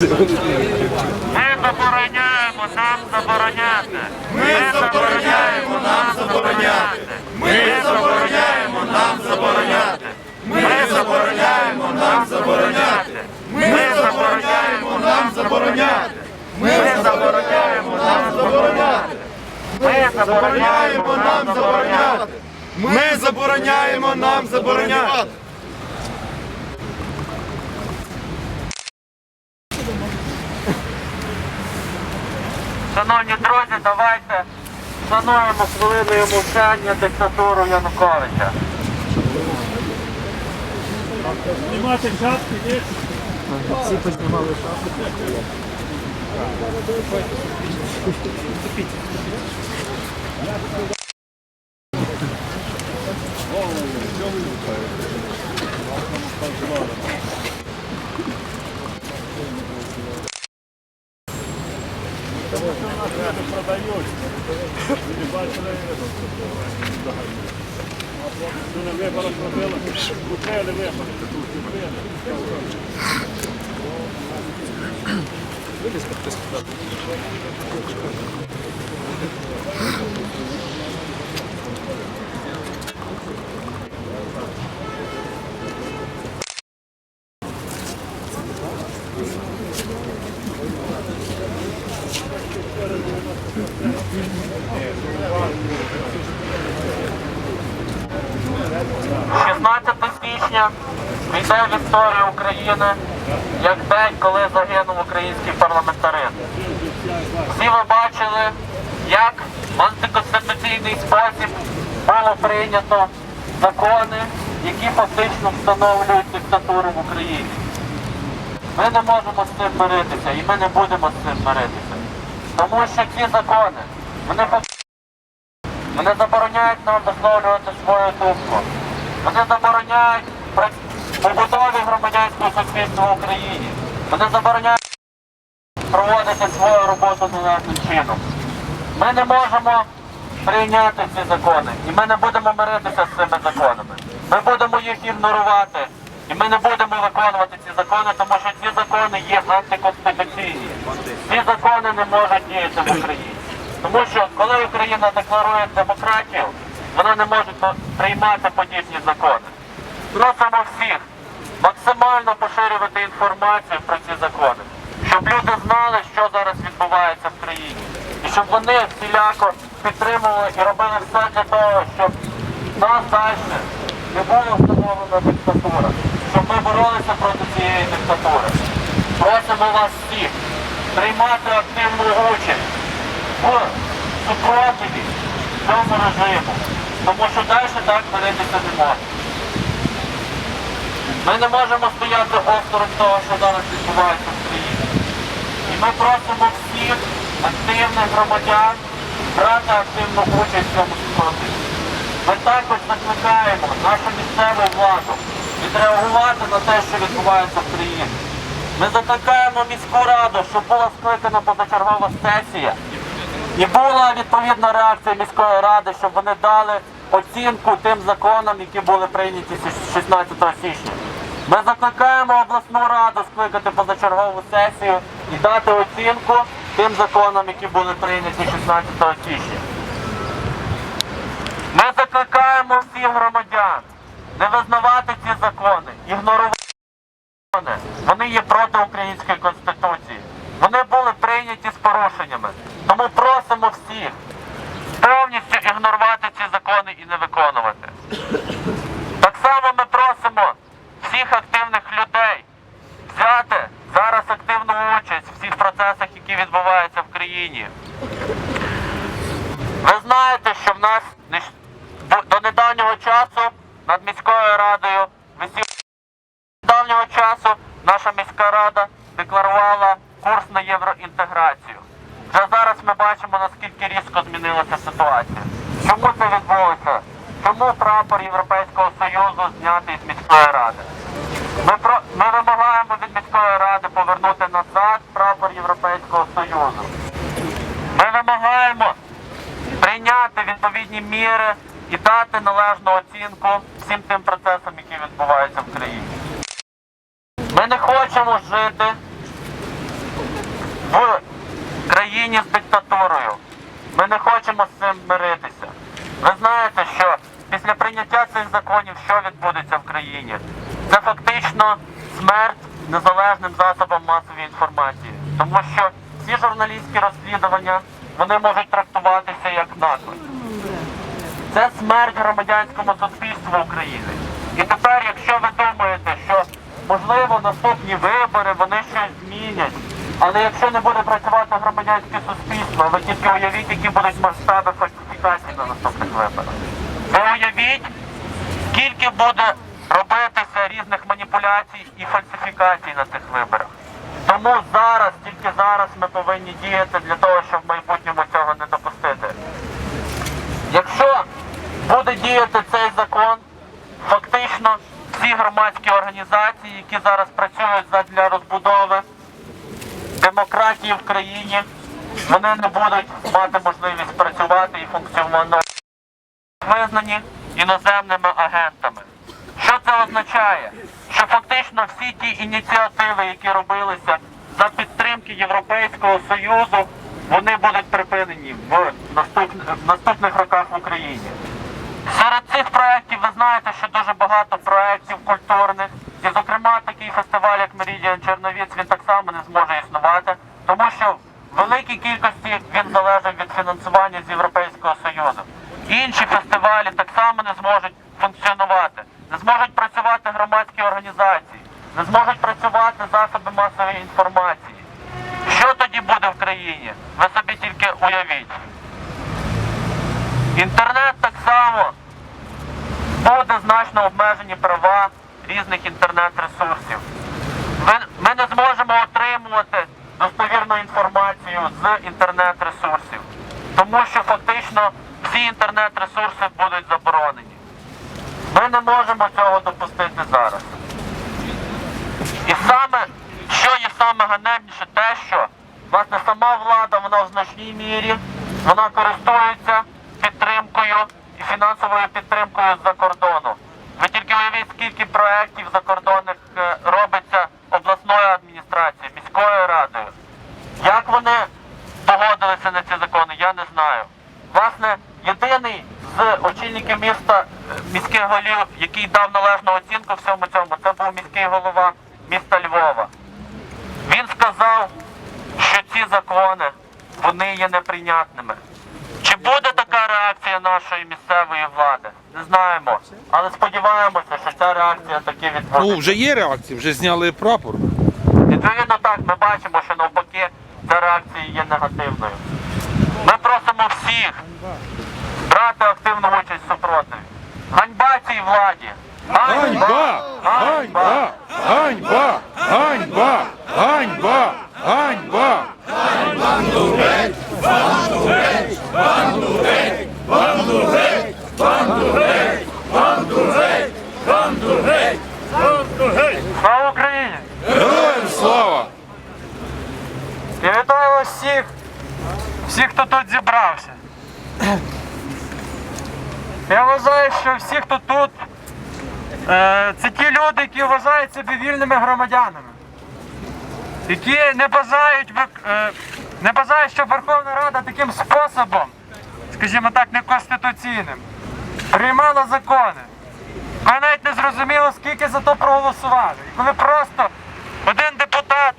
Ми забороняємо нам забороняти. Ми забороняємо нам забороняти. Ми забороняємо нам забороняти. Ми забороняємо нам забороняти. Ми забороняємо нам забороняти. Ми забороняємо нам забороняти. Ми забороняємо нам забороняти. Ми забороняємо нам забороняти. Шановні друзі, давайте шануємо хвилиною мовчання диктатуру Януковича. Знімати шапки, ні? Ну, не Вилізка хтось січня війде в історію України як день, коли загинув український парламентаризм. Всі ви бачили, як в антиконституційний спосіб було прийнято закони, які фактично встановлюють диктатуру в Україні. Ми не можемо з цим миритися і ми не будемо з цим миритися. Тому що ці закони, вони вони забороняють нам висловлювати свою думку. Вони забороняють побудові громадянського суспільства в Україні. Вони забороняють проводити свою роботу належним чином. Ми не можемо прийняти ці закони. І ми не будемо миритися з цими законами. Ми будемо їх ігнорувати. І ми не будемо виконувати ці закони, тому що ці закони є антиконституційні. Ці закони не можуть діяти в Україні. Тому що коли Україна декларує демократію, вона не може приймати подібні закони. Просимо всіх максимально поширювати інформацію про ці закони, щоб люди знали, що зараз відбувається в країні. І щоб вони всіляко підтримували і робили все для того, щоб нас далі не була встановлена диктатура, щоб ми боролися проти цієї диктатури. Просимо вас всіх приймати активну участь в супротиві цьому режиму, тому що далі так миритися не можна. Ми не можемо стояти осторонь того, що зараз відбувається в країні. І ми просимо всіх активних громадян брати активну участь в цьому супротиві. Ми також закликаємо нашу місцеву владу відреагувати на те, що відбувається в країні. Ми закликаємо міську раду, щоб була скликана позачергова сесія. І була відповідна реакція міської ради, щоб вони дали оцінку тим законам, які були прийняті 16 січня. Ми закликаємо обласну раду скликати позачергову сесію і дати оцінку тим законам, які були прийняті 16 січня. Ми закликаємо всіх громадян не визнавати ці закони, ігнорувати закони. Вони є проти української конституції. Вони були прийняті з порушеннями. Тому просимо всіх повністю ігнорувати ці закони і не виконувати. Україні. Ми не хочемо жити в країні з диктатурою. Ми не хочемо з цим миритися. Ви знаєте, що після прийняття цих законів що відбудеться в країні? Це фактично смерть незалежним засобам масової інформації. Тому що всі журналістські розслідування вони можуть трактуватися як наклик. Це смерть громадянському суспільству України. І тепер, якщо ви думаєте, що можливо наступні вибори вони щось змінять, але якщо не буде працювати громадянське суспільство, ви тільки уявіть, які будуть масштаби фальсифікацій на наступних виборах. Ви уявіть, скільки буде робитися різних маніпуляцій і фальсифікацій на цих виборах. Тому зараз, тільки зараз ми повинні діяти для того, щоб в майбутньому цього не допустити. Якщо буде діяти цей закон, фактично всі громадські організації, які зараз працюють задля розбудови демократії в країні, вони не будуть мати можливість працювати і функціонувати визнані іноземними агентами. Що це означає? Що фактично всі ті ініціативи, які робилися за підтримки Європейського Союзу, вони будуть припинені в наступних роках в Україні. Серед цих проєктів ви знаєте, що дуже багато проєктів культурних, і зокрема такий фестиваль, як Меридіан Черновіць, він так само не зможе існувати, тому що в великій кількості він залежить від фінансування з Європейського Союзу. Інші фестивалі так само не зможуть функціонувати, не зможуть працювати громадські організації, не зможуть працювати засоби масової інформації. Що тоді буде в країні? Ви собі тільки уявіть. Інтернет так само значно обмежені права різних інтернет-ресурсів. Ми, не зможемо отримувати достовірну інформацію з інтернет-ресурсів, тому що фактично всі інтернет-ресурси будуть заборонені. Ми не можемо цього допустити зараз. І саме, що є саме ганебніше, те, що власне сама влада, вона в значній мірі вона користується підтримкою і фінансовою підтримкою з-за кордону. Ви тільки уявіть, скільки проєктів закордонних е, робиться обласною адміністрацією, міською радою. Як вони погодилися на ці закони, я не знаю. Власне, єдиний з очільників міста, е, міських голів, який дав належну оцінку всьому цьому, це був міський голова міста Львова. Він сказав, що ці закони вони є неприйнятними. Чи буде така реакція нашої місцевої влади? Не знаємо. Але сподіваємося, що ця реакція таки Ну, вже є реакція, вже зняли прапор. Відповідно так, ми бачимо, що навпаки ця реакція є негативною. Ми просимо всіх брати активну участь в супротиві. Ганьба цій владі! Ганьба! Ганьба! Ганьба! Ганьба! Ганьба! Ганьба! Слава Україні! Героям слава! Я вітаю вас всіх, всіх, хто тут зібрався. Я вважаю, що всі, хто тут, е, це ті люди, які вважають себе вільними громадянами, які не бажають, е, не бажають, щоб Верховна Рада таким способом, скажімо так, неконституційним, приймала закони. Коли навіть не зрозуміло, скільки за то проголосували. І коли просто один депутат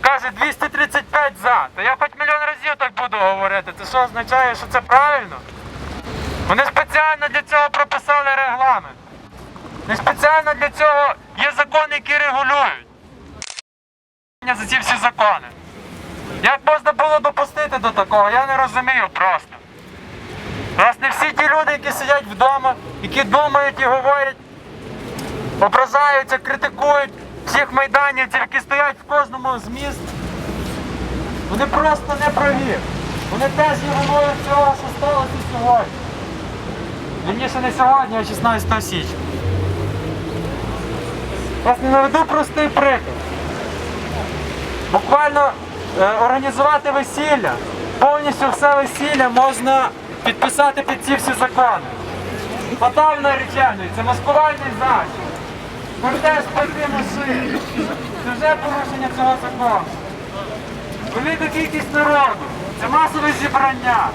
каже 235 за, то я хоч мільйон разів так буду говорити. Це що означає, що це правильно? Вони спеціально для цього прописали регламент. Не спеціально для цього є закони, які регулюють. За ці всі закони. Як можна було допустити до такого, я не розумію просто. Власне, всі ті люди, які сидять вдома, які думають і говорять, ображаються, критикують всіх майданівців, які стоять в кожному з міст, вони просто не праві. Вони теж є виною цього, що сталося сьогодні. Вірніше не сьогодні, а 16 січня. Власне, наведу простий приклад. Буквально е, організувати весілля, повністю все весілля можна підписати під ці всі закони. Фаталь наречений, це маскувальний захід. Кортеж п'яти машин. Це вже порушення цього закону. велика кількість народу, це масове зібрання.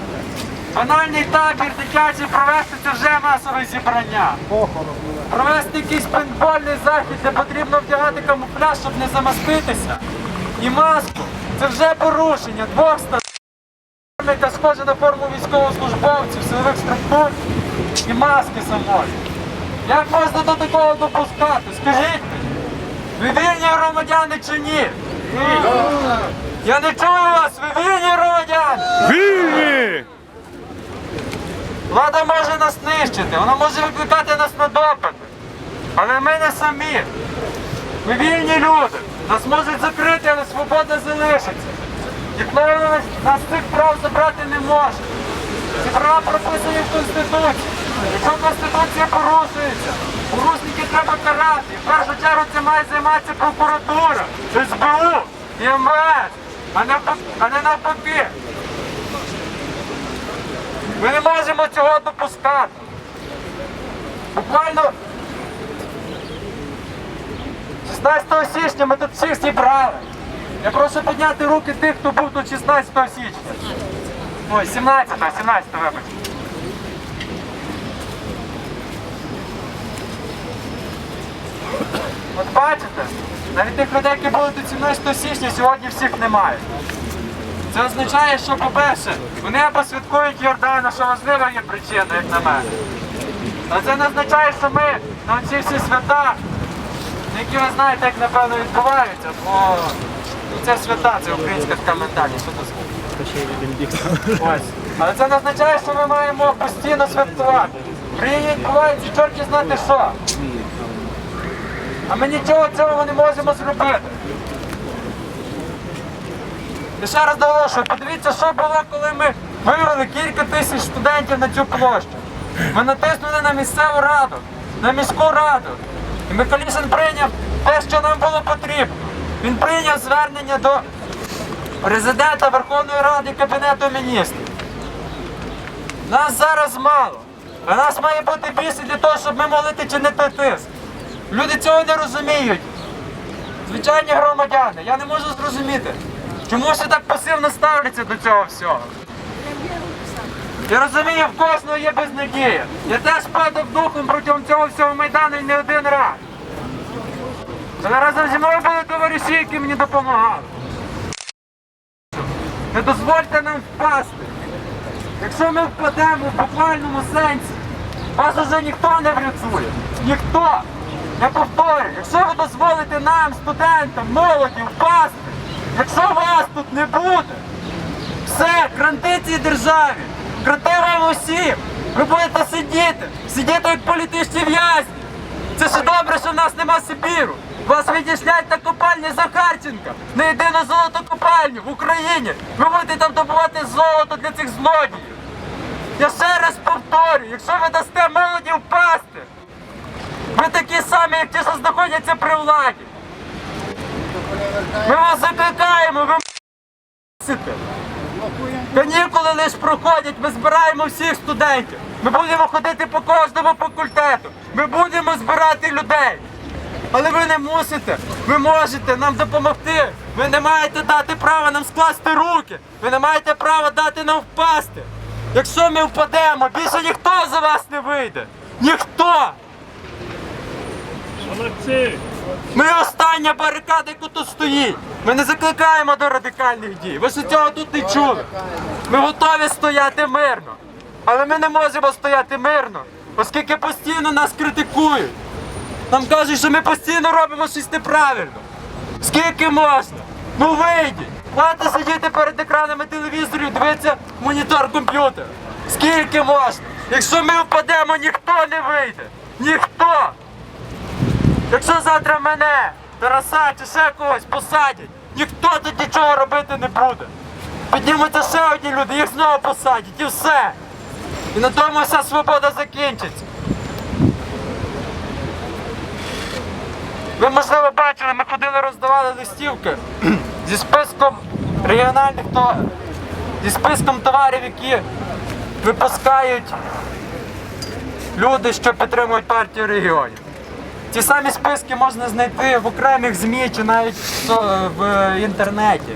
Банальний табір дитячий провести це вже масове зібрання. Провести якийсь пейнтбольний захід, де потрібно вдягати камуфляж, щоб не замаститися. І маску це вже порушення двох статей, яка схожа на форму військовослужбовців, силових структур і маски самої. Як можна до такого допускати? Скажіть ви вільні громадяни чи ні? Я не чую вас, ви вільні громадяни! Вільні! Влада може нас нищити, вона може викликати нас на допити. Але ми не самі. Ми вільні люди. Нас можуть закрити, але свобода залишиться. Ніхто нас, цих прав забрати не може. Ці права прописані в Конституції. Якщо Конституція порушується, порушників треба карати. І в першу чергу це має займатися прокуратура, СБУ МВС, а не навпаки. Ми не можемо цього допускати. Буквально 16 січня ми тут всіх зібрали. Я прошу підняти руки тих, хто був тут 16 січня. Ой, 17, 17, вибачте. От бачите, навіть тих людей, які були тут 17 січня, сьогодні всіх немає. Це означає, що, по-перше, вони або святкують Йордана, що важливо є причина, як на мене. А це не означає, що ми на ці всі свята, які ви знаєте, як напевно відбуваються, бо це свята, це українська така ментальність, Ось. Але це не означає, що ми маємо постійно святкувати. В країні відбувається чорті знати що. А ми нічого цього не можемо зробити. Ще раз наголошую, подивіться, що було, коли ми вивели кілька тисяч студентів на цю площу. Ми натиснули на місцеву раду, на міську раду. І Миколішин прийняв те, що нам було потрібно. Він прийняв звернення до президента Верховної Ради Кабінету міністрів. Нас зараз мало. А нас має бути більше для того, щоб ми могли чинити тиск. Люди цього не розуміють. Звичайні громадяни, я не можу зрозуміти, чому всі так пасивно ставляться до цього всього. Я розумію, в кожного є безнадія. Я теж падав духом протягом цього всього майдану і не один раз. Але разом зі мною були товариші, які мені допомагали. Не дозвольте нам впасти. Якщо ми впадемо в буквальному сенсі, вас уже ніхто не врятує. Ніхто. Я повторюю, якщо ви дозволите нам, студентам, молоді, впасти, якщо вас тут не буде, все, кранти цій державі, кранти вам усім, ви будете сидіти, сидіти як політичні в'язні. Це ще добре, що в нас нема Сибіру. Вас відійшлять на копальні Захарченка, на єдину золоту копальню в Україні. Ви будете там добувати золото для цих злодіїв. Я ще раз повторюю, якщо ви дасте молоді впасти, ви такі самі, як ті, що знаходяться при владі. Ми вас закликаємо, ви м**сите. Канікули лише проходять, ми збираємо всіх студентів. Ми будемо ходити по кожному факультету. Ми будемо збирати людей. Але ви не мусите, ви можете нам допомогти. Ви не маєте дати права нам скласти руки. Ви не маєте права дати нам впасти. Якщо ми впадемо, більше ніхто за вас не вийде. Ніхто! Молодці! Ми остання барикада, яка тут стоїть. Ми не закликаємо до радикальних дій. Ви ж цього тут не чули. Ми готові стояти мирно. Але ми не можемо стояти мирно, оскільки постійно нас критикують. Нам кажуть, що ми постійно робимо щось неправильно. Скільки можна? Ну вийдіть! Хватить сидіти перед екранами телевізорів, дивитися монітор комп'ютера. Скільки можна? Якщо ми впадемо, ніхто не вийде. Ніхто! Якщо завтра мене, Тараса чи ще когось посадять, ніхто тут нічого робити не буде. Піднімуться ще одні люди, їх знову посадять і все. І на тому вся свобода закінчиться. Ви, можливо, бачили, ми ходили, роздавали листівки зі списком регіональних то зі списком товарів, які випускають люди, що підтримують партію регіонів. Ці самі списки можна знайти в окремих ЗМІ чи навіть в, в інтернеті.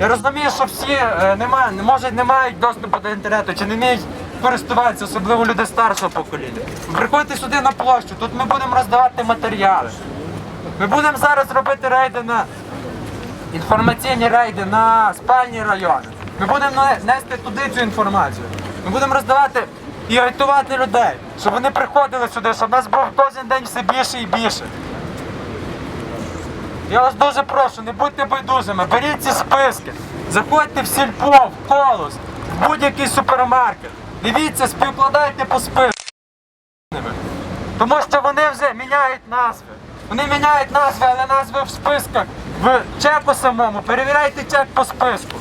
Я розумію, що всі е, нема, може не мають доступу до інтернету чи не вміють користуватися, особливо люди старшого покоління. Приходьте сюди на площу, тут ми будемо роздавати матеріали. Ми будемо зараз робити рейди на інформаційні рейди на спальні райони. Ми будемо нести туди цю інформацію. Ми будемо роздавати і агітувати людей, щоб вони приходили сюди, щоб нас був кожен день все більше і більше. Я вас дуже прошу, не будьте байдужими, беріть ці списки, заходьте в сільпо, в колос, в будь-який супермаркет. Дивіться, співкладайте по спискам. Тому що вони вже міняють назви. Вони міняють назви, але назви в списках, в чеку самому. Перевіряйте чек по списку.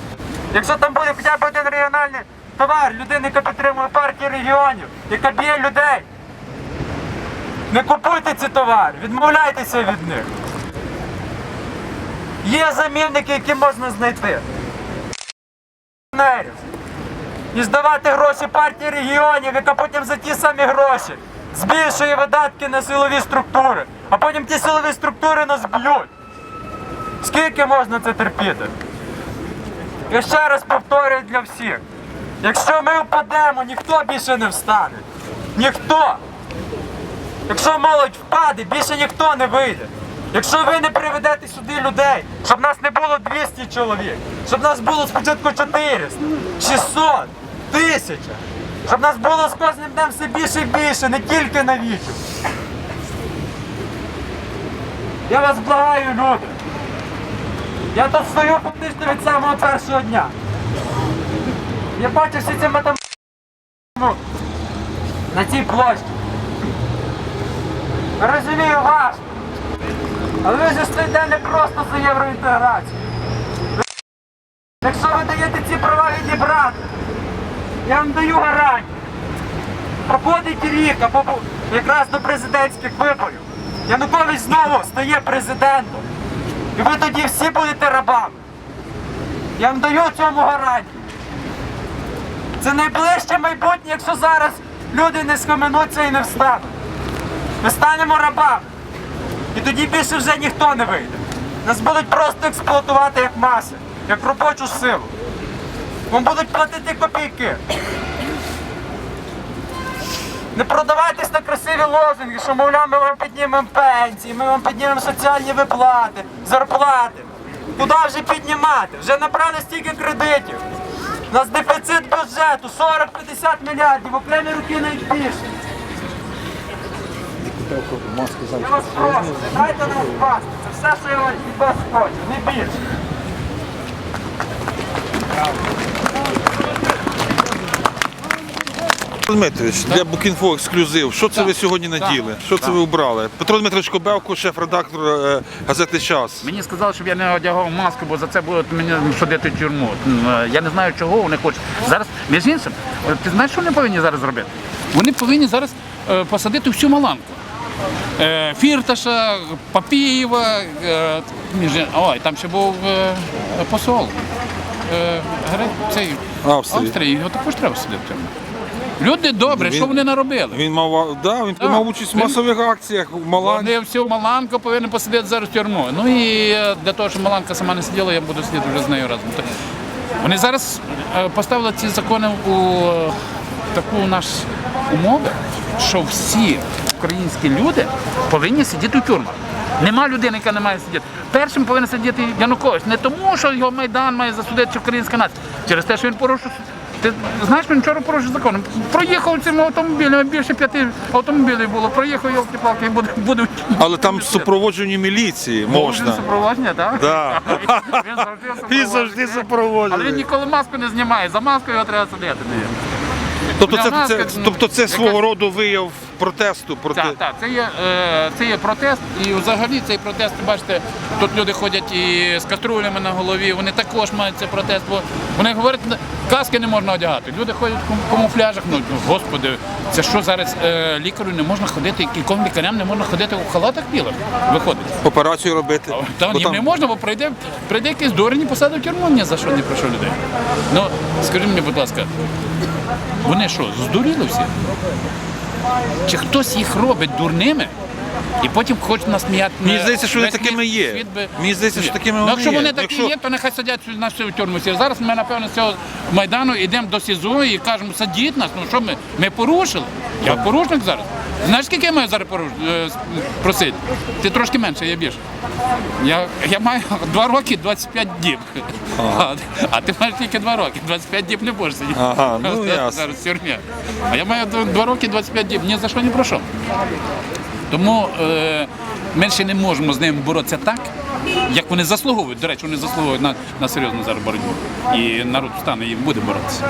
Якщо там буде хоча б один регіональний товар, людина, яка підтримує партію регіонів, яка б'є людей. Не купуйте ці товари, відмовляйтеся від них. Є замінники, які можна знайти. І здавати гроші партії регіонів, яка потім за ті самі гроші збільшує видатки на силові структури, а потім ті силові структури нас б'ють. Скільки можна це терпіти? Я ще раз повторюю для всіх. Якщо ми впадемо, ніхто більше не встане. Ніхто. Якщо молодь впаде, більше ніхто не вийде. Якщо ви не приведете сюди людей, щоб нас не було 200 чоловік, щоб нас було спочатку 400, 600, 1000, щоб нас було з кожним днем все більше і більше, не тільки на вічу. Я вас благаю, люди. Я тут стою фактично від самого першого дня. Я бачу всі ці матем... на цій площі. Розумію вас. Але ви ж стоїте не просто за євроінтеграцію. Якщо ви даєте ці права відібрати, я вам даю гарантію. Проходить рік або якраз до президентських виборів. Янукович знову стає президентом. І ви тоді всі будете рабами. Я вам даю цьому гарантію. Це найближче майбутнє, якщо зараз люди не схаменуться і не встануть. Ми станемо рабами. І тоді більше вже ніхто не вийде. Нас будуть просто експлуатувати як маси, як робочу силу. Вам будуть платити копійки. Не продавайтесь на красиві лозунги, що, мовляв, ми вам піднімемо пенсії, ми вам піднімемо соціальні виплати, зарплати. Куди вже піднімати? Вже набрали стільки кредитів. У нас дефіцит бюджету 40-50 мільярдів, окремі руки навіть більше. Я вас прошу, не дайте нам впасти. Це все, що я від вас хочу, не більше. Дмитрович, для Букінфо ексклюзив. Що це ви сьогодні наділи? Що це ви обрали? Петро Дмитрович Кобелко, шеф-редактор е, газети Час. Мені сказали, щоб я не одягав маску, бо за це будуть мені судити в тюрму. Е, Я не знаю, чого вони хочуть. Зараз, між іншим, е, ти знаєш, що вони повинні зараз зробити? Вони повинні зараз е, посадити всю маланку. Е, Фірташа, Папієва, е, між ін- ой, там ще був е, посол. Е, Гре- цей, Австрії. Австрії, його також треба в тюрму. Люди добрі, що вони наробили? Він мав, да, він Так. приймав участь в масових акціях в Маланці. Вони всю Маланку повинні посадити зараз в тюрму. Ну і е, для того, щоб Маланка сама не сиділа, я буду сидіти вже з нею разом. Вони зараз е, поставили ці закони у е, таку наш умови, що всі українські люди повинні сидіти у тюрмах. Нема людини, яка не має сидіти. Першим повинен сидіти Янукович. Не тому, що його Майдан має засудити чи українська нація. Через те, що він порушив. Ти знаєш, він вчора порушив закон. Проїхав цими автомобілями, більше п'яти автомобілів було. Проїхав йолки палки і буде, буде Але там супроводження міліції Він можна. супроводження, так? Да. Він завжди Він завжди Але він ніколи маску не знімає. За маскою його треба сидіти. Тобто це, це, тобто це ну, свого роду вияв протесту проти. Так, так, це є, е, це є протест, і взагалі цей протест, бачите, тут люди ходять і з каструлями на голові, вони також мають цей протест, бо вони говорять, каски не можна одягати. Люди ходять в камуфляжах. Ну, ну, господи, це що зараз е, лікарю не можна ходити, кільком лікарям не можна ходити у халатах білих, виходить. Операцію робити. Та їм там- не можна, бо прийде, прийде якийсь дурень і посадить тюрму ні за що не прошу людей. Ну, скажи мені, будь ласка, вони що, здуріли всі? Чи хтось їх робить дурними, І потім хочуть нас м'яти. Мені здається, що вони такими є. би- Мені здається, що такими Ну, вони Якщо вони такі Якщо- є, то нехай сидять на всю тюрму. Зараз ми, напевно, з цього Майдану йдемо до СІЗО і кажемо, садіть нас. Ну що ми? Ми порушили. Я порушник зараз. Знаєш, скільки я маю зараз е, просити? Ти трошки менше, я більше. Я, я маю 2 роки 25 діб. А, а ти маєш тільки 2 роки. 25 діб не будеш сидіти. Ага, ну. Зараз в тюрмі. А я маю 2 роки 25 діб. Ні за що не пройшов. Тому е, ми ще не можемо з ними боротися так, як вони заслуговують. До речі, вони заслуговують на, на серйозну зараз боротьбу. І народ встане і буде боротися.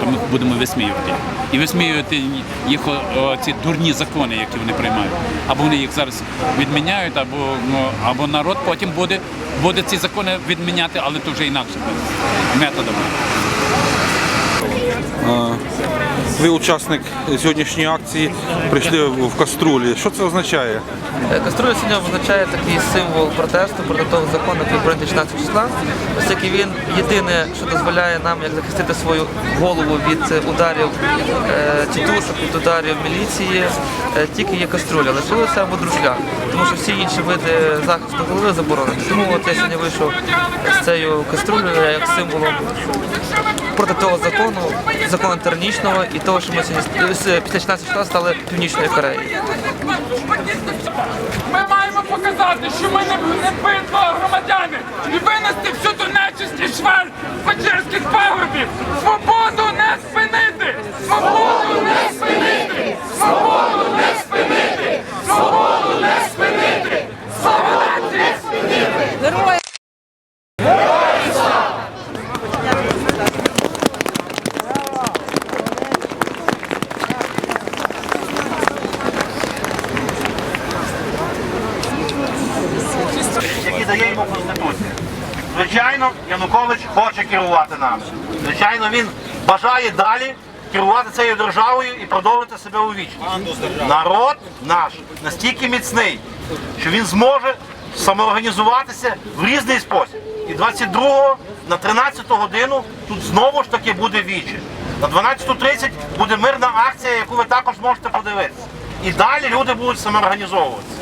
Тому будемо висміювати. І висміювати їх ці дурні закони, які вони приймають. Або вони їх зараз відміняють, або, ну, або народ потім буде, буде ці закони відміняти, але то вже інакше методами. Ви учасник сьогоднішньої акції, прийшли в каструлі. Що це означає? Е, Каструля сьогодні означає такий символ протесту проти того закону, який прийнятий 16 числа, оскільки він єдине, що дозволяє нам як захистити свою голову від е, ударів е, тітушок, від ударів міліції, тільки є каструля. Лишилося або друшля, тому що всі інші види захисту голови заборонені. Тому от я сьогодні вийшов з цією каструлею як символом проти того закону, закону тернічного і того, що ми сьогодні з- після 16 числа стали північною Кореєю. Ми маємо показати, що ми не, не громадяни і винести всю ту нечисть і шваль з Печерських пагорбів. Свободу не спинити! Свободу не спинити! Свободу не спинити! Свободу не спинити! Свободу не спинити! які дає йому Конституція. Звичайно, Янукович хоче керувати нами. Звичайно, він бажає далі керувати цією державою і продовжити себе у вічність. Народ наш настільки міцний, що він зможе самоорганізуватися в різний спосіб. І 22-го на 13 годину тут знову ж таки буде віче. На 12.30 буде мирна акція, яку ви також можете подивитися. І далі люди будуть самоорганізовуватися.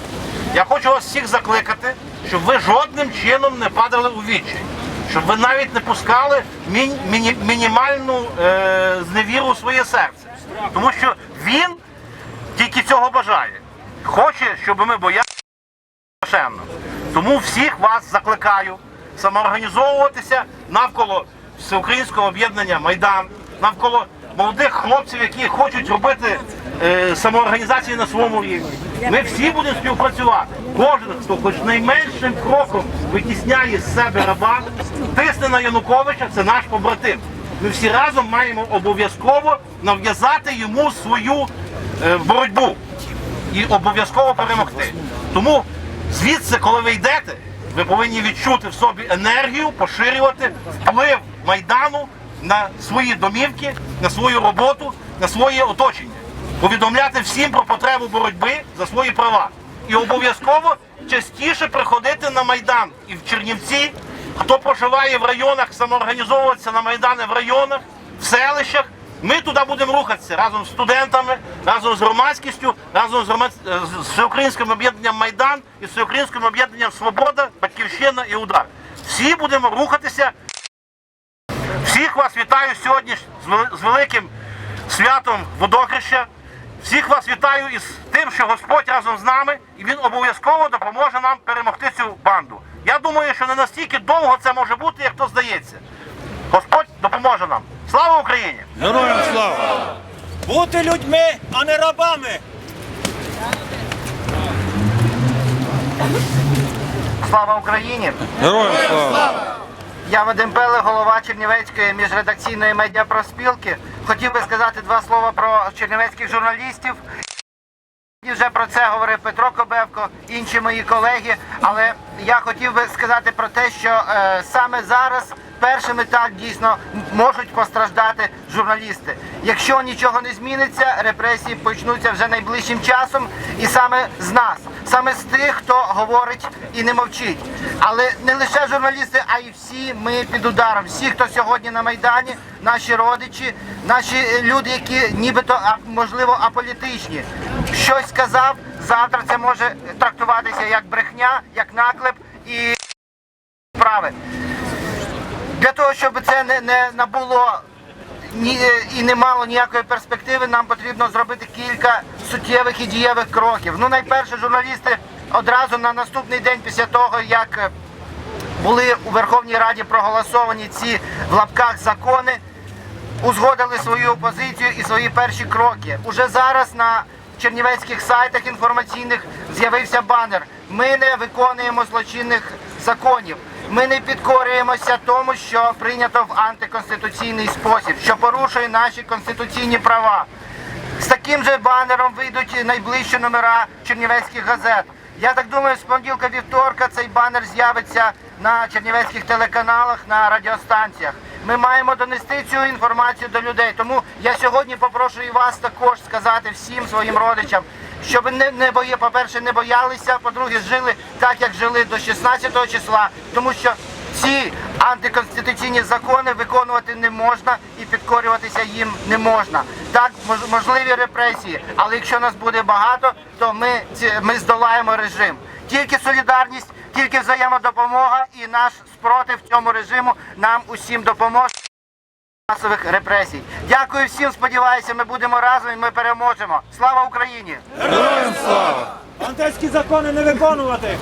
Я хочу вас всіх закликати, щоб ви жодним чином не падали у відчай, щоб ви навіть не пускали міні- міні- мінімальну е, зневіру у своє серце. Тому що він тільки цього бажає. Хоче, щоб ми боялися страшенно. Тому всіх вас закликаю самоорганізовуватися навколо всеукраїнського об'єднання Майдан, навколо молодих хлопців, які хочуть робити е, самоорганізації на своєму рівні. Ми всі будемо співпрацювати. Кожен, хто хоч найменшим кроком витісняє з себе раба, тисне на Януковича, це наш побратим. Ми всі разом маємо обов'язково нав'язати йому свою е, боротьбу і обов'язково перемогти. Тому звідси, коли ви йдете, ви повинні відчути в собі енергію, поширювати вплив майдану на свої домівки, на свою роботу, на своє оточення, повідомляти всім про потребу боротьби за свої права. І обов'язково частіше приходити на майдан і в Чернівці. Хто проживає в районах, самоорганізовуватися на майдани в районах, в селищах. Ми туди будемо рухатися разом з студентами, разом з громадськістю, разом з, громад... з всеукраїнським об'єднанням Майдан і з всеукраїнським об'єднанням Свобода, Батьківщина і Удар. Всі будемо рухатися. Всіх вас вітаю сьогодні з великим святом водохреща. Всіх вас вітаю із тим, що Господь разом з нами, і Він обов'язково допоможе нам перемогти цю банду. Я думаю, що не настільки довго це може бути, як то здається. Господь допоможе нам. Слава Україні! Героям слава! Бути людьми, а не рабами. Слава Україні! Героям слава! Я Вадим Пеле, голова Чернівецької міжредакційної медіапроспілки. Хотів би сказати два слова про чернівецьких журналістів. Вже про це говорив Петро Кобевко, інші мої колеги. Але я хотів би сказати про те, що е, саме зараз першими так дійсно можуть постраждати журналісти. Якщо нічого не зміниться, репресії почнуться вже найближчим часом, і саме з нас, саме з тих, хто говорить і не мовчить. Але не лише журналісти, а й всі ми під ударом. Всі, хто сьогодні на майдані, наші родичі, наші люди, які нібито можливо аполітичні. Щось сказав. Завтра це може трактуватися як брехня, як наклеп і справи. Для того, щоб це не, не набуло ні, і не мало ніякої перспективи, нам потрібно зробити кілька суттєвих і дієвих кроків. Ну, найперше, журналісти одразу на наступний день після того, як були у Верховній Раді проголосовані ці в лапках закони, узгодили свою позицію і свої перші кроки. Уже зараз на чернівецьких сайтах інформаційних з'явився банер. Ми не виконуємо злочинних законів. Ми не підкорюємося тому, що прийнято в антиконституційний спосіб, що порушує наші конституційні права. З таким же банером вийдуть найближчі номера чернівецьких газет. Я так думаю, з понеділка вівторка цей банер з'явиться на чернівецьких телеканалах, на радіостанціях. Ми маємо донести цю інформацію до людей. Тому я сьогодні попрошу і вас також сказати всім своїм родичам, щоб не, не бої, по-перше, не боялися, по-друге, жили так, як жили до 16 числа, тому що ці антиконституційні закони виконувати не можна і підкорюватися їм не можна. Так, можливі репресії, але якщо нас буде багато, то ми, ці- ми здолаємо режим. Тільки солідарність, тільки взаємодопомога і наш спротив цьому режиму нам усім допоможе. Масових репресій. Дякую всім. Сподіваюся, ми будемо разом і ми переможемо. Слава Україні! Антиські закони не виконувати!